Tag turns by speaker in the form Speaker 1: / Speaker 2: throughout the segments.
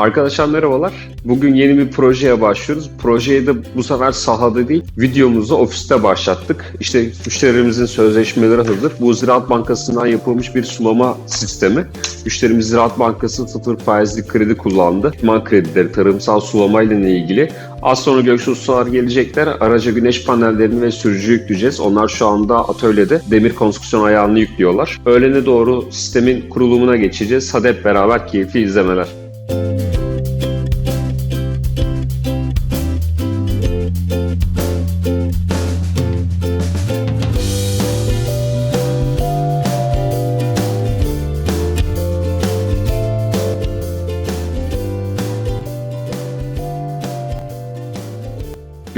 Speaker 1: Arkadaşlar merhabalar. Bugün yeni bir projeye başlıyoruz. Projeyi de bu sefer sahada değil, videomuzu ofiste başlattık. İşte müşterimizin sözleşmeleri hazır. Bu Ziraat Bankası'ndan yapılmış bir sulama sistemi. Müşterimiz Ziraat Bankası sıfır faizli kredi kullandı. Man kredileri, tarımsal sulamayla ilgili. Az sonra Göksu Ustalar gelecekler. Araca güneş panellerini ve sürücü yükleyeceğiz. Onlar şu anda atölyede demir konstrüksiyon ayağını yüklüyorlar. Öğlene doğru sistemin kurulumuna geçeceğiz. Hadi hep beraber keyifli izlemeler.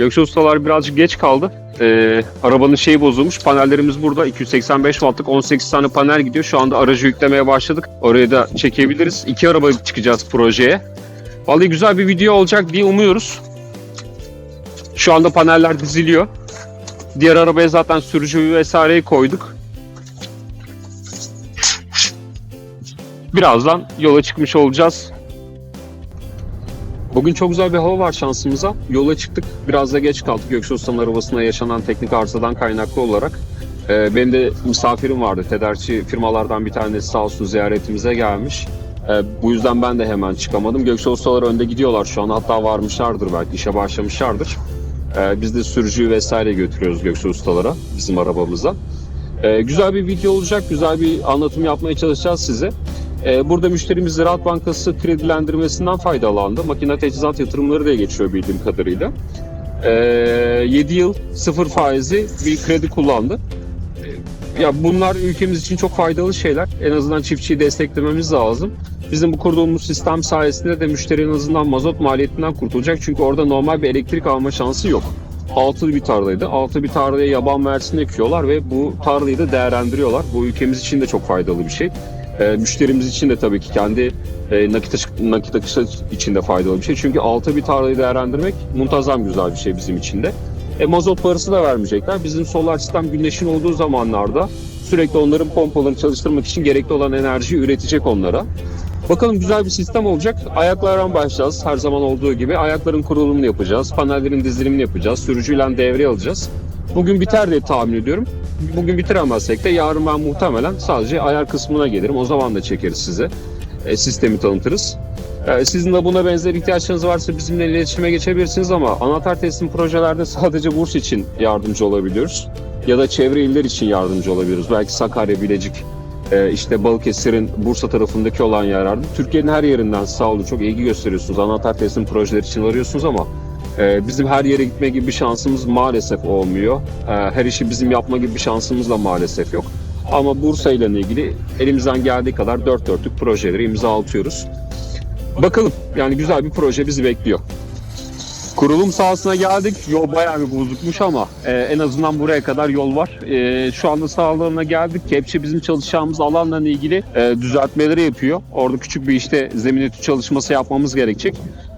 Speaker 1: Göksu Ustalar birazcık geç kaldı. Ee, arabanın şeyi bozulmuş. Panellerimiz burada. 285 wattlık 18 tane panel gidiyor. Şu anda aracı yüklemeye başladık. Oraya da çekebiliriz. İki araba çıkacağız projeye. Vallahi güzel bir video olacak diye umuyoruz. Şu anda paneller diziliyor. Diğer arabaya zaten sürücü vesaireyi koyduk. Birazdan yola çıkmış olacağız. Bugün çok güzel bir hava var şansımıza. Yola çıktık. Biraz da geç kaldık. Göksu Usta'nın arabasına yaşanan teknik arızadan kaynaklı olarak. Ee, benim de misafirim vardı. Tedarikçi firmalardan bir tanesi sağ olsun ziyaretimize gelmiş. Ee, bu yüzden ben de hemen çıkamadım. Göksu Ustalar önde gidiyorlar şu an. Hatta varmışlardır belki. işe başlamışlardır. Ee, biz de sürücüyü vesaire götürüyoruz Göksu Ustalara bizim arabamıza. Ee, güzel bir video olacak. Güzel bir anlatım yapmaya çalışacağız size. Ee, Burada müşterimiz Ziraat Bankası kredilendirmesinden faydalandı. Makine teçhizat yatırımları diye geçiyor bildiğim kadarıyla. 7 yıl sıfır faizi bir kredi kullandı. Ee, Ya bunlar ülkemiz için çok faydalı şeyler. En azından çiftçiyi desteklememiz lazım. Bizim bu kurduğumuz sistem sayesinde de müşteri en azından mazot maliyetinden kurtulacak. Çünkü orada normal bir elektrik alma şansı yok. Altı bir tarlaydı. Altı bir tarlaya yaban mersini ekiyorlar ve bu tarlayı da değerlendiriyorlar. Bu ülkemiz için de çok faydalı bir şey. E, müşterimiz için de tabii ki kendi e, nakit, akış- nakit akışı için de faydalı bir şey. Çünkü altı bir tarlayı değerlendirmek muntazam güzel bir şey bizim için de. E, mazot parası da vermeyecekler. Bizim solar sistem güneşin olduğu zamanlarda sürekli onların pompalarını çalıştırmak için gerekli olan enerjiyi üretecek onlara. Bakalım güzel bir sistem olacak. Ayaklardan başlayacağız her zaman olduğu gibi. Ayakların kurulumunu yapacağız. Panellerin dizilimini yapacağız. Sürücüyle devre alacağız. Bugün biter diye tahmin ediyorum. Bugün bitiremezsek de yarın ben muhtemelen sadece ayar kısmına gelirim. O zaman da çekeriz size. E, sistemi tanıtırız. E, sizin de buna benzer ihtiyaçlarınız varsa bizimle iletişime geçebilirsiniz ama anahtar teslim projelerde sadece burs için yardımcı olabiliyoruz. Ya da çevre iller için yardımcı olabiliyoruz. Belki Sakarya, Bilecik, e, işte Balıkesir'in Bursa tarafındaki olan yerlerde. Türkiye'nin her yerinden sağ olun çok ilgi gösteriyorsunuz. Anahtar teslim projeleri için arıyorsunuz ama ee, bizim her yere gitme gibi bir şansımız maalesef olmuyor. Ee, her işi bizim yapma gibi bir şansımız da maalesef yok. Ama Bursa ile ilgili elimizden geldiği kadar dört dörtlük projeleri imza atıyoruz. Bakalım yani güzel bir proje bizi bekliyor. Kurulum sahasına geldik. Yol bayağı bir bozukmuş ama e, en azından buraya kadar yol var. E, şu anda sahalarına geldik. Kepçe bizim çalışacağımız alanla ilgili e, düzeltmeleri yapıyor. Orada küçük bir işte zemin etü çalışması yapmamız gerekecek.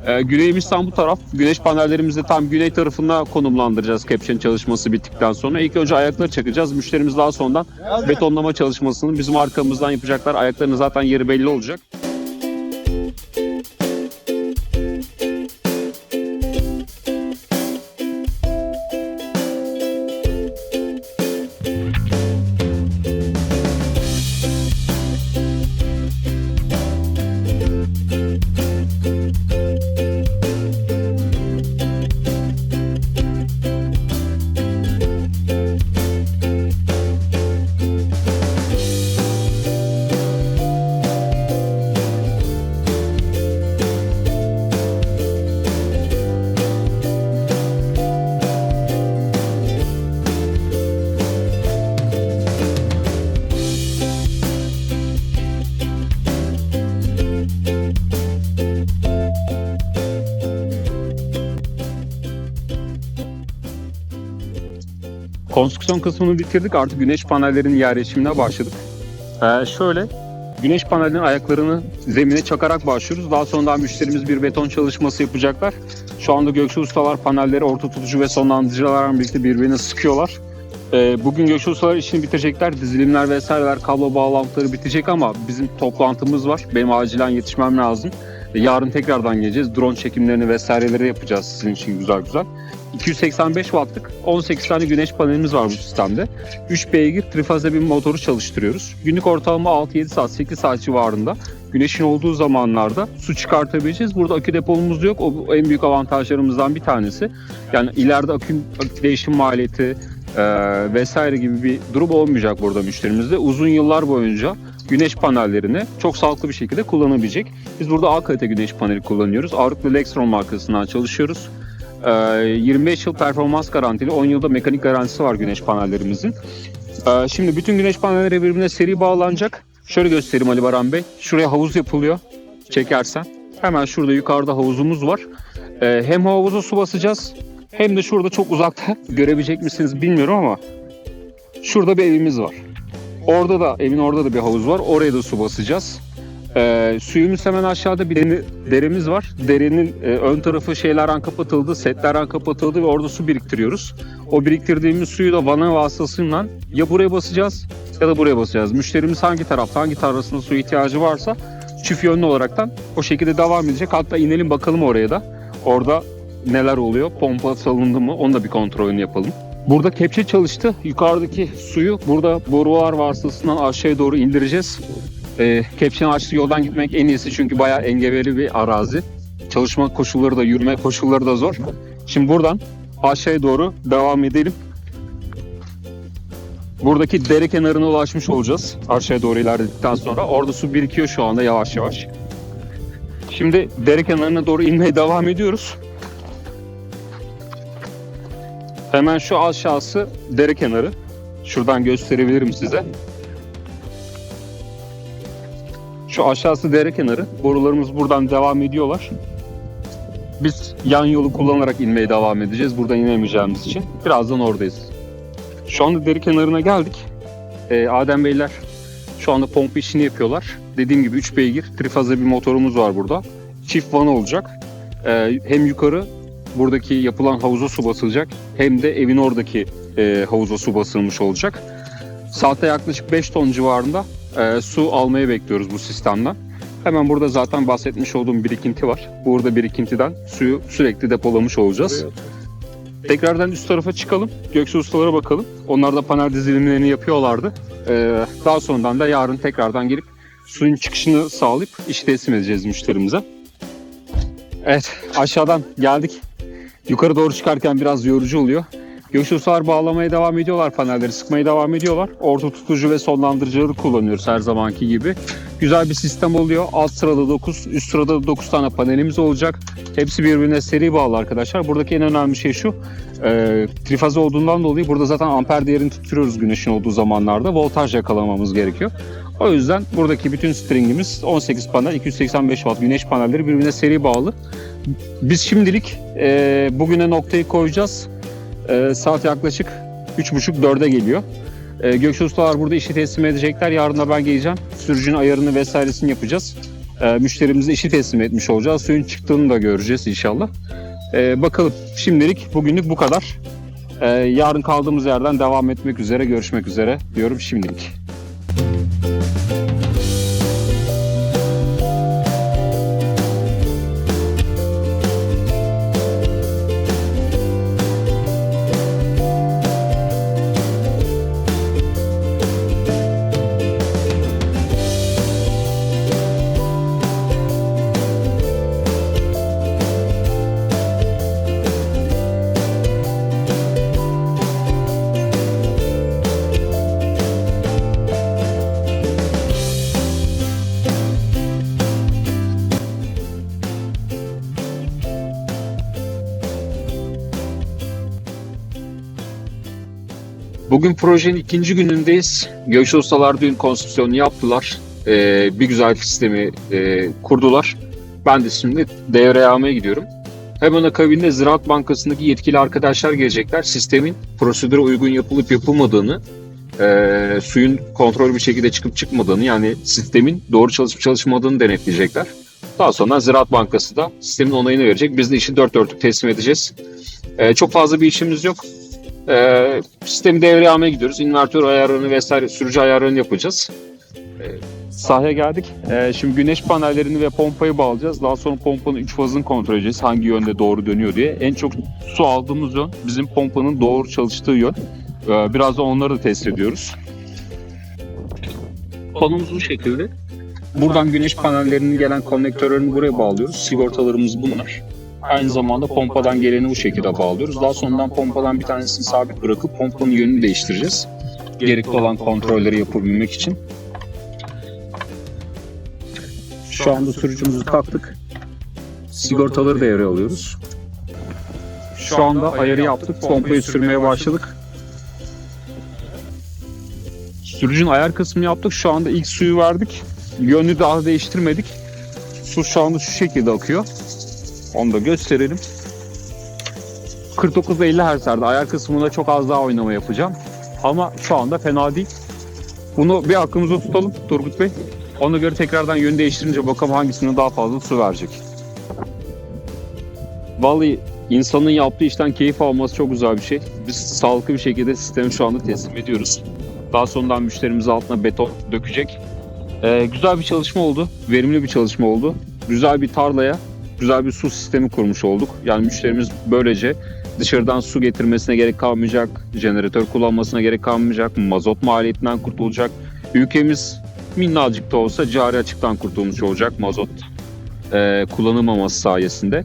Speaker 1: E, güneyimiz tam bu taraf. Güneş panellerimizi tam güney tarafına konumlandıracağız kepçenin çalışması bittikten sonra. İlk önce ayakları çakacağız. Müşterimiz daha sonradan betonlama çalışmasını bizim arkamızdan yapacaklar. Ayaklarının zaten yeri belli olacak. Konstrüksiyon kısmını bitirdik. Artık güneş panellerinin yerleşimine başladık. Ee, şöyle güneş panelinin ayaklarını zemine çakarak başlıyoruz. Daha sonra müşterimiz bir beton çalışması yapacaklar. Şu anda Göksu Ustalar panelleri orta tutucu ve sonlandırıcılarla birlikte birbirine sıkıyorlar. Ee, bugün Göksu Ustalar işini bitirecekler. Dizilimler vesaireler, kablo bağlantıları bitecek ama bizim toplantımız var. Benim acilen yetişmem lazım. Yarın tekrardan geleceğiz. Drone çekimlerini vesaireleri yapacağız sizin için güzel güzel. 285 wattlık 18 tane güneş panelimiz var bu sistemde. 3 beygir trifaze bir motoru çalıştırıyoruz. Günlük ortalama 6-7 saat 8 saat civarında güneşin olduğu zamanlarda su çıkartabileceğiz. Burada akü depomuz yok. O en büyük avantajlarımızdan bir tanesi. Yani ileride akü, akü değişim maliyeti e, vesaire gibi bir durum olmayacak burada müşterimizde. Uzun yıllar boyunca güneş panellerini çok sağlıklı bir şekilde kullanabilecek. Biz burada A kalite güneş paneli kullanıyoruz. Ağırlıklı Lexron markasından çalışıyoruz. Ee, 25 yıl performans garantili, 10 yılda mekanik garantisi var güneş panellerimizin. Ee, Şimdi bütün güneş panelleri birbirine seri bağlanacak. Şöyle göstereyim Ali Baran Bey. Şuraya havuz yapılıyor. Çekersen. Hemen şurada yukarıda havuzumuz var. Ee, Hem havuza su basacağız hem de şurada çok uzakta görebilecek misiniz bilmiyorum ama şurada bir evimiz var. Orada da evin orada da bir havuz var. Oraya da su basacağız. Ee, suyumuz hemen aşağıda bir deni- deremiz var. Derenin e, ön tarafı şeylerden kapatıldı, setlerden kapatıldı ve orada su biriktiriyoruz. O biriktirdiğimiz suyu da vana vasıtasıyla ya buraya basacağız ya da buraya basacağız. Müşterimiz hangi tarafta, hangi tarlasında su ihtiyacı varsa çift yönlü olaraktan o şekilde devam edecek. Hatta inelim bakalım oraya da. Orada neler oluyor, pompa salındı mı onu da bir kontrolünü yapalım. Burada kepçe çalıştı. Yukarıdaki suyu burada borular vasıtasından aşağıya doğru indireceğiz. E, kepçenin açtığı yoldan gitmek en iyisi çünkü bayağı engebeli bir arazi. Çalışma koşulları da yürüme koşulları da zor. Şimdi buradan aşağıya doğru devam edelim. Buradaki dere kenarına ulaşmış olacağız. Aşağıya doğru ilerledikten sonra. Orada su birikiyor şu anda yavaş yavaş. Şimdi dere kenarına doğru inmeye devam ediyoruz. Hemen şu aşağısı dere kenarı. Şuradan gösterebilirim size. Şu aşağısı dere kenarı. Borularımız buradan devam ediyorlar. Biz yan yolu kullanarak inmeye devam edeceğiz. Buradan inemeyeceğimiz için. Birazdan oradayız. Şu anda dere kenarına geldik. Ee, Adem Beyler şu anda pompa işini yapıyorlar. Dediğim gibi 3 beygir trifaze bir motorumuz var burada. Çift van olacak. Ee, hem yukarı buradaki yapılan havuza su basılacak hem de evin oradaki e, havuza su basılmış olacak. Saatte yaklaşık 5 ton civarında e, su almayı bekliyoruz bu sistemden. Hemen burada zaten bahsetmiş olduğum birikinti var. Burada birikintiden suyu sürekli depolamış olacağız. Tekrardan üst tarafa çıkalım. Göksu ustalara bakalım. Onlar da panel dizilimlerini yapıyorlardı. Ee, daha sonradan da yarın tekrardan gelip suyun çıkışını sağlayıp işi teslim edeceğiz müşterimize. Evet aşağıdan geldik. Yukarı doğru çıkarken biraz yorucu oluyor. Göksu ustalar bağlamaya devam ediyorlar panelleri, sıkmaya devam ediyorlar. Orta tutucu ve sonlandırıcıları kullanıyoruz her zamanki gibi. Güzel bir sistem oluyor. Alt sırada 9, üst sırada da 9 tane panelimiz olacak. Hepsi birbirine seri bağlı arkadaşlar. Buradaki en önemli şey şu. E, trifaze olduğundan dolayı burada zaten amper değerini tutturuyoruz güneşin olduğu zamanlarda. Voltaj yakalamamız gerekiyor. O yüzden buradaki bütün stringimiz 18 panel, 285 watt güneş panelleri birbirine seri bağlı. Biz şimdilik e, bugüne noktayı koyacağız. E, saat yaklaşık 3.30-4'e geliyor. E, Göksu Ustalar burada işi teslim edecekler. Yarın da ben geleceğim. Sürücünün ayarını vesairesini yapacağız. E, müşterimize işi teslim etmiş olacağız. Suyun çıktığını da göreceğiz inşallah. E, bakalım şimdilik bugünlük bu kadar. E, yarın kaldığımız yerden devam etmek üzere, görüşmek üzere diyorum şimdilik. Bugün projenin ikinci günündeyiz. Gökçe Ustalar dün konstrüksiyonu yaptılar. Ee, bir güzel sistemi e, kurdular. Ben de şimdi devreye almaya gidiyorum. Hemen akabinde Ziraat Bankası'ndaki yetkili arkadaşlar gelecekler. Sistemin prosedüre uygun yapılıp yapılmadığını, e, suyun kontrol bir şekilde çıkıp çıkmadığını yani sistemin doğru çalışıp çalışmadığını denetleyecekler. Daha sonra Ziraat Bankası da sistemin onayını verecek. Biz de işi dört dörtlük teslim edeceğiz. E, çok fazla bir işimiz yok. Ee, sistemi devreye almaya gidiyoruz. İnvertör ayarlarını vesaire sürücü ayarlarını yapacağız. Ee, Sahaya geldik. Ee, şimdi güneş panellerini ve pompayı bağlayacağız. Daha sonra pompanın 3 fazını kontrol edeceğiz. Hangi yönde doğru dönüyor diye. En çok su aldığımız yön bizim pompanın doğru çalıştığı yön. Ee, biraz da onları da test ediyoruz. Konumuz bu şekilde. Buradan güneş panellerinin gelen konnektörlerini buraya bağlıyoruz. Sigortalarımız bunlar. Aynı zamanda pompadan geleni bu şekilde bağlıyoruz. Daha sonradan pompadan bir tanesini sabit bırakıp pompanın yönünü değiştireceğiz. Gerekli olan kontrolleri yapabilmek için. Şu anda sürücümüzü taktık. Sigortaları devreye alıyoruz. Şu anda ayarı yaptık. Pompayı sürmeye başladık. Sürücünün ayar kısmını yaptık. Şu anda ilk suyu verdik. Yönünü daha değiştirmedik. Su şu anda şu şekilde akıyor. Onu da gösterelim. 49-50 Hz'lerde ayar kısmında çok az daha oynama yapacağım. Ama şu anda fena değil. Bunu bir aklımızda tutalım Turgut Bey. Ona göre tekrardan yön değiştirince bakalım hangisine daha fazla su verecek. Vallahi insanın yaptığı işten keyif alması çok güzel bir şey. Biz sağlıklı bir şekilde sistemi şu anda teslim ediyoruz. Daha sonradan müşterimiz altına beton dökecek. Ee, güzel bir çalışma oldu. Verimli bir çalışma oldu. Güzel bir tarlaya güzel bir su sistemi kurmuş olduk. Yani müşterimiz böylece dışarıdan su getirmesine gerek kalmayacak, jeneratör kullanmasına gerek kalmayacak, mazot maliyetinden kurtulacak. Ülkemiz minnacık da olsa cari açıktan kurtulmuş olacak mazot e, kullanılmaması sayesinde.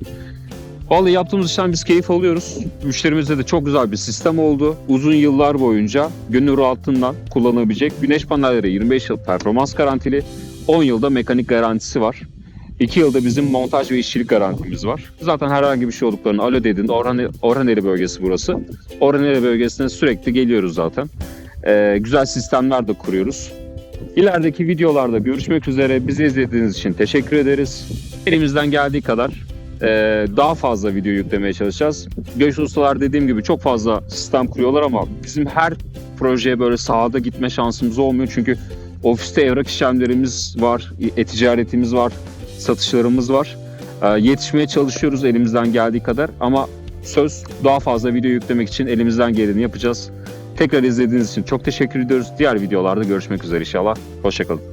Speaker 1: Vallahi yaptığımız işten biz keyif alıyoruz. Müşterimizde de çok güzel bir sistem oldu. Uzun yıllar boyunca gönül rahatlığından kullanabilecek güneş panelleri 25 yıl performans garantili, 10 yılda mekanik garantisi var. 2 yılda bizim montaj ve işçilik garantimiz var. Zaten herhangi bir şey olduklarını alo dediğinde Orhan, bölgesi burası. Orhaneli bölgesine sürekli geliyoruz zaten. Ee, güzel sistemler de kuruyoruz. İlerideki videolarda görüşmek üzere. Bizi izlediğiniz için teşekkür ederiz. Elimizden geldiği kadar e, daha fazla video yüklemeye çalışacağız. Göç ustalar dediğim gibi çok fazla sistem kuruyorlar ama bizim her projeye böyle sahada gitme şansımız olmuyor. Çünkü ofiste evrak işlemlerimiz var, e-ticaretimiz var, satışlarımız var. E, yetişmeye çalışıyoruz elimizden geldiği kadar ama söz daha fazla video yüklemek için elimizden geleni yapacağız. Tekrar izlediğiniz için çok teşekkür ediyoruz. Diğer videolarda görüşmek üzere inşallah. Hoşçakalın.